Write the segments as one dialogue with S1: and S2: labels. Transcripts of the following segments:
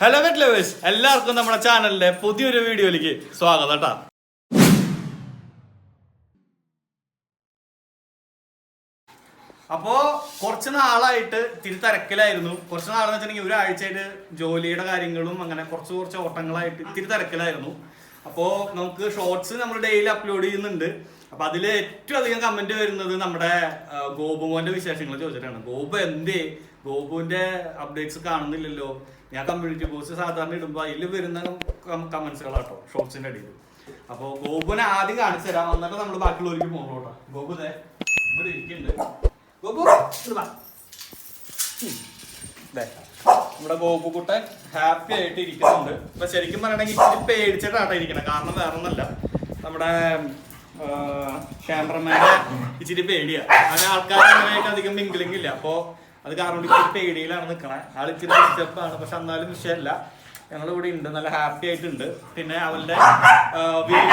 S1: Hello wet lovers എല്ലാവർക്കും നമ്മുടെ ചാനലിലെ പുതിയൊരു വീഡിയോയിലേക്ക് സ്വാഗതം കേട്ടോ അപ്പോ കുറച്ച് നാളായിട്ട് തിരി തിരക്കിലായിരുന്നു. കുറച്ച് നാളെന്ന് വെച്ചിട്ടുണ്ടെങ്കിൽ ഒരാഴ്ചയായിട്ട് ജോലിയുടെ കാര്യങ്ങളും അങ്ങനെ കുറച്ച് കുറച്ച് ഓട്ടങ്ങളായിട്ട് ഇത്തിരി തിരക്കിലായിരുന്നു. അപ്പോ നമുക്ക് ഷോർട്സ് നമ്മൾ ഡെയിലി അപ്ലോഡ് ചെയ്യുന്നുണ്ട്. അപ്പൊ അതിൽ ഏറ്റവും അധികം കമന്റ് വരുന്നത് നമ്മുടെ ഗോപുമോന്റെ വിശേഷങ്ങൾ ചോദിച്ചിട്ടാണ്. ഗോപു എന്തേ ഗോപുവിന്റെ അപ്ഡേറ്റ്സ് കാണുന്നില്ലല്ലോ. ഞാൻ കമ്മ്യൂണിറ്റി പോസ്റ്റ് സാധാരണ ഇടുമ്പോൾ അതിൽ വരുന്ന കമന്റ്സുകളാട്ടോ ഷോർട്സിന്റെ അടിയിൽ. അപ്പോ ഗോപുവിനെ ആദ്യം കാണിച്ചു തരാം. എന്നിട്ട് നമ്മൾ ബാക്കിയുള്ളവർക്ക് പോകണം കേട്ടോ ഗോപു ദേ ഇവിടെ ഇരിക്കുന്നുണ്ട്. നമ്മുടെ ഗോപുക്കുട്ടൻ ഹാപ്പി ആയിട്ട് ഇരിക്കുന്നുണ്ട്. ഇപ്പൊ ശരിക്കും പറയണെങ്കിൽ ഇച്ചിരി പേടിച്ചിട്ടാട്ടോ ഇരിക്കണം. കാരണം വേറെ ഒന്നല്ല നമ്മുടെ ക്യാമറമാനെ ഇച്ചിരി പേടിയാ. അങ്ങനെ ആൾക്കാരുമായിട്ട് അധികം മിങ്കിലെങ്കിലില്ല ഇല്ല. അപ്പോ അത് കാരണം പേടിയിലാണ് നിൽക്കണേ ആൾ ഇച്ചിരി ഡിസ്റ്റർബാണ് പക്ഷെ എന്നാലും വിഷയമല്ല. ഞങ്ങൾ ഇവിടെ ഉണ്ട്. നല്ല ഹാപ്പി ആയിട്ടുണ്ട്. പിന്നെ അവളുടെ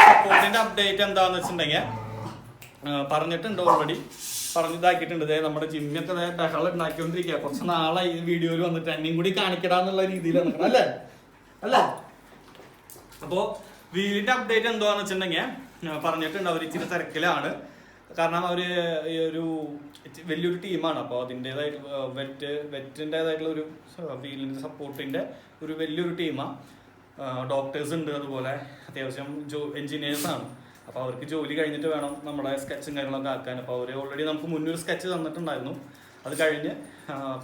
S1: സപ്പോർട്ടിന്റെ അപ്ഡേറ്റ് എന്താന്ന് വെച്ചിട്ടുണ്ടെങ്കിൽ പറഞ്ഞിട്ടുണ്ട് ഓൾറെഡി പറഞ്ഞിതാക്കിയിട്ടുണ്ട് ദേ നമ്മുടെ ജിമ്മൊക്കെ ബഹളം ഉണ്ടാക്കിക്കൊണ്ടിരിക്കുക. കുറച്ച് നാളായി ഈ വീഡിയോയിൽ വന്നിട്ട്. എന്നെയും കൂടി കാണിക്കടാന്നുള്ള രീതിയിലാണ് നിൽക്കണം അല്ലേ? അല്ലേ? അപ്പോ വീലിന്റെ അപ്ഡേറ്റ് എന്താന്ന് വെച്ചിട്ടുണ്ടെങ്കിൽ പറഞ്ഞിട്ടുണ്ട്. അവർ ഇച്ചിരി തിരക്കിലാണ്. കാരണം അവർ ഈ ഒരു വലിയൊരു ടീമാണ്. അപ്പോൾ അതിന്റെതായിട്ട് വെറ്റ് വെറ്റിന്റെതായിട്ടുള്ള ഒരു ഫീലിന്റെ സപ്പോർട്ടിന്റെ ഒരു വലിയൊരു ടീമാണ് ഡോക്ടേഴ്സ് ഉണ്ട് അതുപോലെ അത്യാവശ്യം ജോ എൻജിനീയേഴ്സാണ് അപ്പോൾ അവർക്ക് ജോലി കഴിഞ്ഞിട്ട് വേണം നമ്മുടെ സ്കെച്ചും കാര്യങ്ങളൊക്കെ ആക്കാൻ. അപ്പോൾ അവർ ഓൾറെഡി നമുക്ക് മുന്നൊരു സ്കെച്ച് തന്നിട്ടുണ്ടായിരുന്നു. അത് കഴിഞ്ഞ്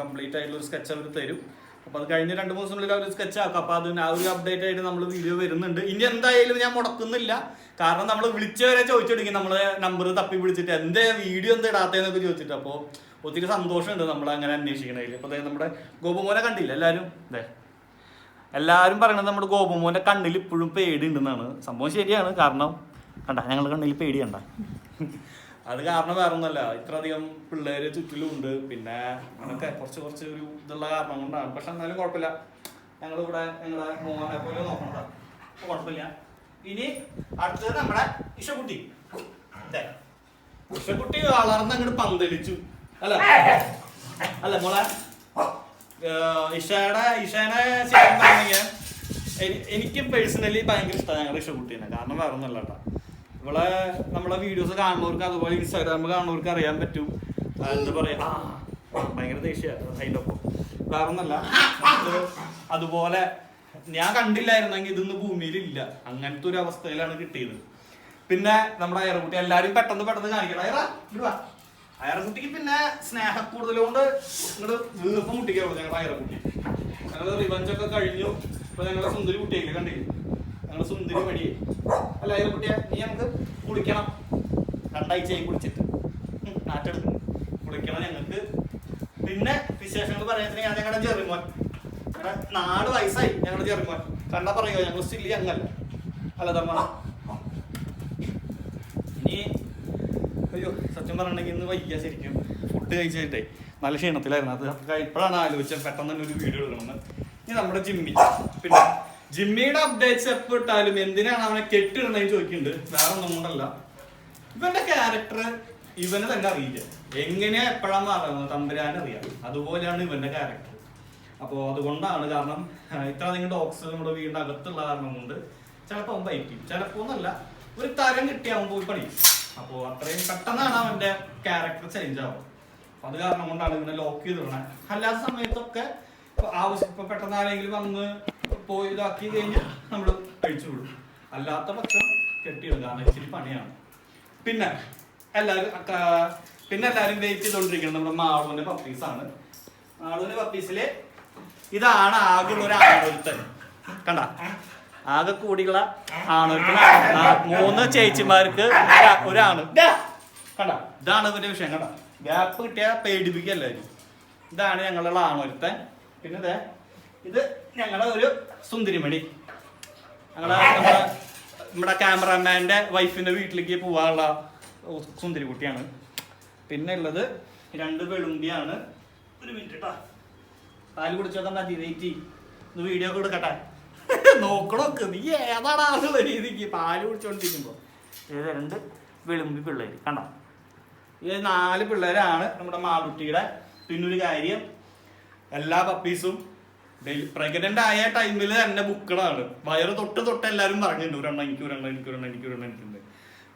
S1: കംപ്ലീറ്റ് ആയിട്ടുള്ള ഒരു സ്കെച്ച് അവർ തരും. അപ്പോൾ അത് കഴിഞ്ഞ രണ്ട് ദിവസത്തിനുള്ളിൽ അവർ സ്കെച്ച് ആക്കും. അപ്പോൾ അതിന് ആ ഒരു അപ്ഡേറ്റ് ആയിട്ട് നമ്മൾ വീഡിയോ വരുന്നുണ്ട്. ഇനി എന്തായാലും ഞാൻ മുടക്കുന്നില്ല. കാരണം നമ്മൾ വിളിച്ചവരെ ചോദിച്ചെടുക്കും നമ്മൾ നമ്പർ തപ്പി വിളിച്ചിട്ട് എന്തേ വീഡിയോ എന്താ ഇടാത്തതെന്നൊക്കെ ചോദിച്ചിട്ട്. അപ്പോൾ ഒത്തിരി സന്തോഷമുണ്ട് നമ്മൾ അങ്ങനെ അന്വേഷിക്കണതിൽ അപ്പോൾ നമ്മുടെ ഗോപുമോനെ കണ്ടില്ല എല്ലാവരും അതെ എല്ലാവരും പറയണത് നമ്മുടെ ഗോപുമോന്റെ കണ്ണിൽ ഇപ്പോഴും പേടി ഉണ്ടെന്നാണ് സംഭവം ശരിയാണ്. കാരണം കണ്ട ഞങ്ങളുടെ കണ്ണിൽ പേടി കണ്ട. അത് കാരണം വേറെ ഒന്നല്ല ഇത്രയധികം പിള്ളേര് ചുറ്റിലും ഉണ്ട് പിന്നെ അങ്ങനൊക്കെ കുറച്ച് കുറച്ച് ഒരു ഇതുള്ള കാരണം കൊണ്ടാണ്. പക്ഷെ എന്നാലും കുഴപ്പമില്ല. ഞങ്ങൾ ഇവിടെ ഞങ്ങളെ മോനെ പോലെ നോക്കണ്ടാ കുഴപ്പമില്ല. ഇനി അടുത്തത് നമ്മുടെ ഇഷക്കുട്ടി. ഇഷക്കുട്ടി വളർന്ന് അങ്ങോട്ട് പന്തലിച്ചു. അല്ല? അല്ല മോളെ? ഇഷയുടെ ഇഷേനെ ശരിക്കും പറഞ്ഞാൽ എനിക്ക് പേഴ്സണലി ഭയങ്കര ഇഷ്ടമാണ് ഞങ്ങളുടെ ഇഷക്കുട്ടീനെ. കാരണം വേറെ ഒന്നല്ല കേട്ടോ. ഇവളെ നമ്മളെ വീഡിയോസ് കാണുന്നവർക്ക് അതുപോലെ ഇൻസ്റ്റാഗ്രാമിൽ കാണുന്നവർക്ക് അറിയാൻ പറ്റും. എന്താ പറയാ? ഭയങ്കര ദേഷ്യ അതിന്റെ ഒപ്പം വേറെ ഒന്നല്ല അതുപോലെ ഞാൻ കണ്ടില്ലായിരുന്നെങ്കിൽ ഇതൊന്നും ഭൂമിയിലില്ല. അങ്ങനത്തെ ഒരു അവസ്ഥയിലാണ് കിട്ടിയത്. പിന്നെ നമ്മുടെ അയറുകുട്ടി എല്ലാരും പെട്ടെന്ന് പെട്ടെന്ന് കാണിക്കണം. അയറ അയറക്കുട്ടിക്ക് പിന്നെ സ്നേഹ കൂടുതലുകൊണ്ട് നിങ്ങൾ വീർപ്പം മുട്ടിക്കുള്ളൂ ഞങ്ങളുടെ അയറക്കുട്ടി ഞങ്ങൾ റിവഞ്ചൊക്കെ കഴിഞ്ഞു. ഇപ്പൊ ഞങ്ങളെ സുന്ദരി കുട്ടിയെ കണ്ടില്ലേ? ഞങ്ങൾ സുന്ദരി മടിയെ അല്ല അയറക്കുട്ടിയെ നീ നമുക്ക് കുളിക്കണം. രണ്ടാഴ്ചയായി കുളിച്ചിട്ട്. നാട്ടെടുത്ത് കുളിക്കണം ഞങ്ങൾക്ക്. പിന്നെ വിശേഷങ്ങൾ പറയുന്നത് ഞാൻ ഞങ്ങളുടെ ചെറുമോൻ ഞങ്ങളുടെ നാല് വയസ്സായി ഞങ്ങളുടെ ചെറുമോൻ കണ്ടാ പറയോ ഞങ്ങൾ സ്റ്റില്ലി ഞങ്ങല്ല അല്ല? തമ്മ. ഇനി അയ്യോ സത്യം പറഞ്ഞിട്ടുണ്ടെങ്കിൽ ഇന്ന് വയ്യ ശരിക്കും. ഫുഡ് കഴിച്ചിട്ടേ. നല്ല ക്ഷീണത്തിലായിരുന്നു. അത് ഇപ്പോഴാണ് ആലോചിച്ചത്. പെട്ടെന്ന് തന്നെ ഒരു വീഡിയോ എടുക്കണമെന്ന്. ഇനി നമ്മുടെ ജിമ്മി. പിന്നെ ജിമ്മിയുടെ അപ്ഡേറ്റ്സ് എപ്പോൾ ഇട്ടാലും എന്തിനാണ് അവനെ കെട്ടിടുന്നതെന്ന് ചോദിക്കുന്നുണ്ട് വേറെ ഒന്നും കൊണ്ടല്ല. ഇവന്റെ ക്യാരക്ടർ ഇവനെ തന്നെ അറിയില്ല. എങ്ങനെയാ എപ്പോഴാന്ന് മാറുന്നത് തമ്പുരാൻ അറിയാം. അതുപോലെയാണ് ഇവന്റെ ക്യാരക്ടർ അപ്പോൾ അതുകൊണ്ടാണ് കാരണം ഇത്ര നിങ്ങളുടെ ഓക്സിജൻ നമ്മുടെ വീടിന്റെ അകത്തുള്ള കാരണം കൊണ്ട് ചിലപ്പോൾ അവൻ ബൈക്കും ചെയ്യും ചിലപ്പോൾ ഒന്നല്ല ഒരു തരം കിട്ടിയ അവൻ പോയി പണിയും അപ്പോൾ അത്രയും പെട്ടെന്നാണ് അവന്റെ ക്യാരക്ടർ ചേഞ്ച് ആവുക. അപ്പൊ അത് കാരണം കൊണ്ടാണ് ഇവനെ ലോക്ക് ചെയ്തിടണേ അല്ലാത്ത സമയത്തൊക്കെ ആവശ്യം ഇപ്പൊ പെട്ടെന്ന് ആരെങ്കിലും വന്ന് പോയി ഇതാക്കി കഴിഞ്ഞാൽ നമ്മൾ കഴിച്ചു വിടും. അല്ലാത്ത പക്ഷം കെട്ടിയിടും. കാരണം ഇച്ചിരി പണിയാണ്. പിന്നെ എല്ലാവരും പിന്നെ എല്ലാവരും വെയിറ്റ് ചെയ്തുകൊണ്ടിരിക്കുന്നത് നമ്മുടെ മാളൂന്റെ പപ്പീസാണ് ആണ്. മാളുവിന്റെ പപ്പീസിൽ ഇതാണ് ആകെ ഒരു ആണൊരുത്തൻ. കണ്ട? ആകെ കൂടിയുള്ള ആണൊരുത്തൻ. മൂന്ന് ചേച്ചിമാർക്ക് ഒരാ- ഒരാണ്. കണ്ട? ഇതാണ് ഇതിന്റെ വിഷയം കണ്ട? ഗ്യാപ്പ് കിട്ടിയാൽ പേടിപ്പിക്കുക എല്ലാവരും. ഇതാണ് ഞങ്ങളുടെ ആണൊരുത്തൻ. പിന്നെ ദേ, ഇത് ഞങ്ങളുടെ ഒരു സുന്ദരിമണി. ഞങ്ങളെ നമ്മുടെ നമ്മുടെ ക്യാമറാമാന്റെ വൈഫിന്റെ വീട്ടിലേക്ക് പോവാനുള്ള സുന്ദരി കുട്ടിയാണ് പിന്നെ ഉള്ളത് രണ്ട് വെളുമ്പിയാണ്. ഒരു മിനിറ്റ് കേട്ടോ പാൽ കുടിച്ചോക്കാൻ മതി വെയിറ്റ് ഇത് വീഡിയോ ഒക്കെ എടുക്കട്ടെ. നോക്കണോക്ക് നീ ഏതാണ് ആളുള്ള രീതിക്ക് പാൽ കുടിച്ചോണ്ടിരിക്കുമ്പോ. ഇത് രണ്ട് വെളുമ്പി പിള്ളേര്. കണ്ടോ? ഈ നാല് പിള്ളേരാണ് നമ്മുടെ മാളുട്ടിയുടെ. പിന്നൊരു കാര്യം എല്ലാ പപ്പീസും പ്രഗ്നന്റ് ആയ ടൈമിൽ തന്നെ ബുക്കളാണ് വയറ് തൊട്ട് തൊട്ട് എല്ലാവരും പറഞ്ഞിട്ടുണ്ട് ഒരെണ്ണം എനിക്ക് ഒരെണ്ണം എനിക്ക് ഒരെണ്ണം എനിക്ക് ഒരെണ്ണം എനിക്കുണ്ട്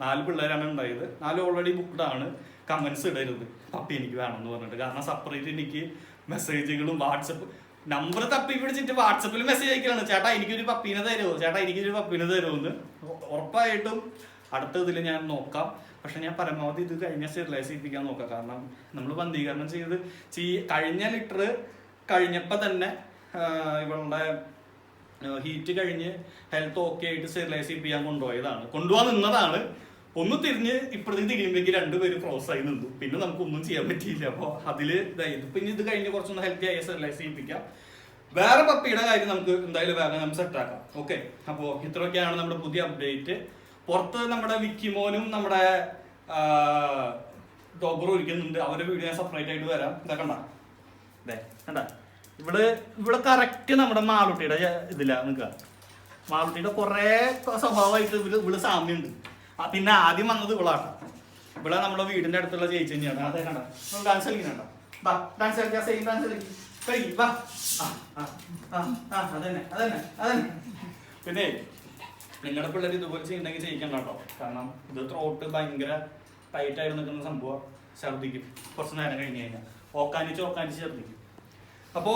S1: നാല് പിള്ളേരാണ് ഉണ്ടായത്. നാല് ഓൾറെഡി ബുക്ക്ഡ് ആണ്. കമന്റ്സ് ഇടരുത്. പപ്പി എനിക്ക് വേണം എന്ന് പറഞ്ഞിട്ട്. കാരണം സെപ്പറേറ്റ് എനിക്ക് മെസ്സേജുകളും വാട്സപ്പ് നമ്പർ തപ്പി പിടിച്ചിട്ട് വാട്സപ്പിൽ മെസ്സേജ് അയക്കലാണ്. ചേട്ടാ എനിക്കൊരു പപ്പീനെ തരുമോ? ചേട്ടാ എനിക്കൊരു പപ്പീനെ തരുമോ? എന്ന് ഉറപ്പായിട്ടും അടുത്ത ഇതിൽ ഞാൻ നോക്കാം. പക്ഷെ ഞാൻ പരമാവധി ഇത് കഴിഞ്ഞ സ്റ്റെറിലൈസ് ചെയ്യിപ്പിക്കാൻ നോക്കാം. കാരണം നമ്മൾ ബന്ധീകരണം ചെയ്ത് ചെയ് കഴിഞ്ഞ ലിറ്റർ കഴിഞ്ഞപ്പോൾ തന്നെ ഇവളുടെ ഹീറ്റ് കഴിഞ്ഞ് ഹെൽത്ത് ഓക്കെ ആയിട്ട് സ്റ്റെറിലൈസ് ചെയ്യാൻ കൊണ്ടുപോയതാണ്. കൊണ്ടുപോകാൻ നിന്നതാണ്. ഒന്ന് തിരിഞ്ഞ് ഇപ്പോഴത്തേക്ക് തിരിയുമ്പോഴേക്ക് രണ്ടുപേരും ആയി നിന്നു. പിന്നെ നമുക്ക് ഒന്നും ചെയ്യാൻ പറ്റിയില്ല. അപ്പോൾ അതിൽ ഇതായി. പിന്നെ ഇത് കഴിഞ്ഞ് കുറച്ചൊന്ന് ഹെൽത്തി ആയി സ്റ്റെറിലൈസ് ചെയ്യിപ്പിക്കാം. വേറെ പപ്പിയുടെ കാര്യം നമുക്ക് എന്തായാലും വേറെ നമുക്ക് സെറ്റ് ആക്കാം. ഓക്കെ അപ്പോൾ ഇത്രയൊക്കെയാണ് നമ്മുടെ പുതിയ അപ്ഡേറ്റ് പുറത്ത് നമ്മുടെ വിക്കിമോനും നമ്മുടെ ഡോബറും ഇരിക്കുന്നുണ്ട് അവരുടെ വീഡിയോ ഞാൻ സെപ്പറേറ്റ് ആയിട്ട് വരാം. ഇതാ കണ്ട? ദേ കണ്ട? ഇവിടെ ഇവിടെ കറക്റ്റ് നമ്മുടെ മാളുട്ടിയുടെ ഇതില്ല നിൽക്കുക മാളുട്ടിയുടെ കുറേ സ്വഭാവമായിട്ട് ഇവിടെ ഇവിടെ സാമ്യമുണ്ട് പിന്നെ ആദ്യം വന്നത് ഇവളാണ്. ഇവിടെ നമ്മുടെ വീടിന്റെ അടുത്തുള്ള ചേച്ചി തന്നെയാണ്. അതെ കണ്ട? ഡാൻസ് കളിക്കുന്നുണ്ടോ? അതന്നെ അതന്നെ അതന്നെ. പിന്നെ നിങ്ങളുടെ പിള്ളേർ ഇതുപോലെ ചെയ്യണ്ടെങ്കിൽ ചെയ്യിക്കണ്ട കേട്ടോ കാരണം ഇത് ത്രോട്ട് ഭയങ്കര ടൈറ്റ് ആയിട്ട് നിൽക്കുന്ന സംഭവം. ഛർദ്ദിക്കും. കുറച്ച് നേരം കഴിഞ്ഞ് കഴിഞ്ഞാൽ ഓക്കാനിച്ച് ഓക്കാനിച്ച് ഛർദ്ദിക്കും. അപ്പോ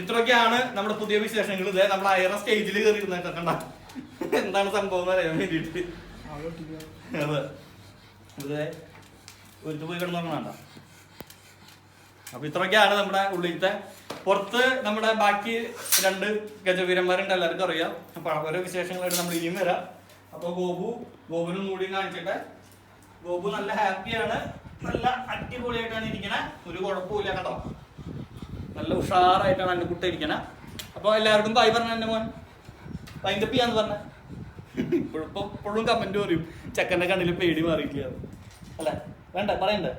S1: ഇത്രയൊക്കെയാണ് നമ്മുടെ പുതിയ വിശേഷങ്ങൾ. ഇത് നമ്മൾ അയറ സ്റ്റേജിൽ കയറി കണ്ട? എന്താണ് സംഭവം അറിയാൻ വേണ്ടിയിട്ട്. അതെ. ഒരു പോയി കിടന്നു അപ്പൊ ഇത്രയൊക്കെയാണ് നമ്മുടെ ഉള്ളിലത്തെ. പുറത്ത് നമ്മുടെ ബാക്കി രണ്ട് ഗജവീരന്മാരുണ്ട് എല്ലാവർക്കും അറിയാം. അപ്പൊ അവരെ വിശേഷങ്ങളായിട്ട് നമ്മൾ ഇനിയും വരാം. അപ്പൊ ഗോപു ഗോപുനും കൂടി കാണിച്ചിട്ട്. ഗോപു നല്ല ഹാപ്പിയാണ് നല്ല അടിപൊളിയായിട്ടാണ് ഇരിക്കണേ. ഒരു കുഴപ്പമില്ല കേട്ടോ. നല്ല ഉഷാറായിട്ടാണ് എന്റെ കുട്ടി അപ്പൊ എല്ലാവർക്കും ബൈ പറഞ്ഞ എന്റെ മോൻ. പൈന്തപ്പിയാന്ന് പറഞ്ഞ. ഇപ്പോഴും ഇപ്പോഴും കമന്റ് പറയും. ചെക്കന്റെ കണ്ണിൽ പേടി മാറിയിട്ടില്ല. അല്ലേ? വേണ്ട? പറയണ്ടേ?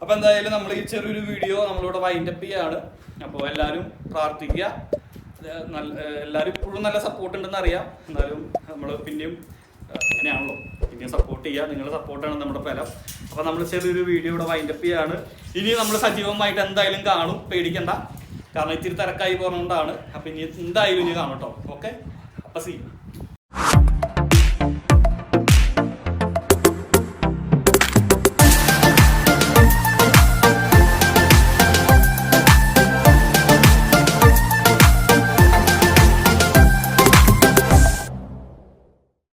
S1: അപ്പൊ എന്തായാലും നമ്മൾ ഈ ചെറിയൊരു വീഡിയോ നമ്മളിവിടെ വൈൻഡപ്പ് ചെയ്യാണ്. അപ്പോൾ എല്ലാവരും പ്രാർത്ഥിക്കുക. നല്ല എല്ലാവരും ഇപ്പോഴും നല്ല സപ്പോർട്ട് ഉണ്ടെന്ന് അറിയാം. എന്നാലും നമ്മൾ പിന്നെയും അങ്ങനെയാണല്ലോ. പിന്നെയും സപ്പോർട്ട് ചെയ്യുക നിങ്ങളുടെ സപ്പോർട്ടാണ് നമ്മുടെ ഫലം. അപ്പൊ നമ്മൾ ചെറിയൊരു വീഡിയോ ഇവിടെ വൈൻഡപ്പ് ചെയ്യാണ്. ഇനി നമ്മൾ സജീവമായിട്ട് എന്തായാലും കാണും. പേടിക്കണ്ട. കാരണം ഇത്തിരി തിരക്കായി പോകുന്നതുകൊണ്ടാണ് അപ്പൊ ഇനി എന്തായാലും ഇനി കാണട്ടോ ഓക്കെ അപ്പൊ സി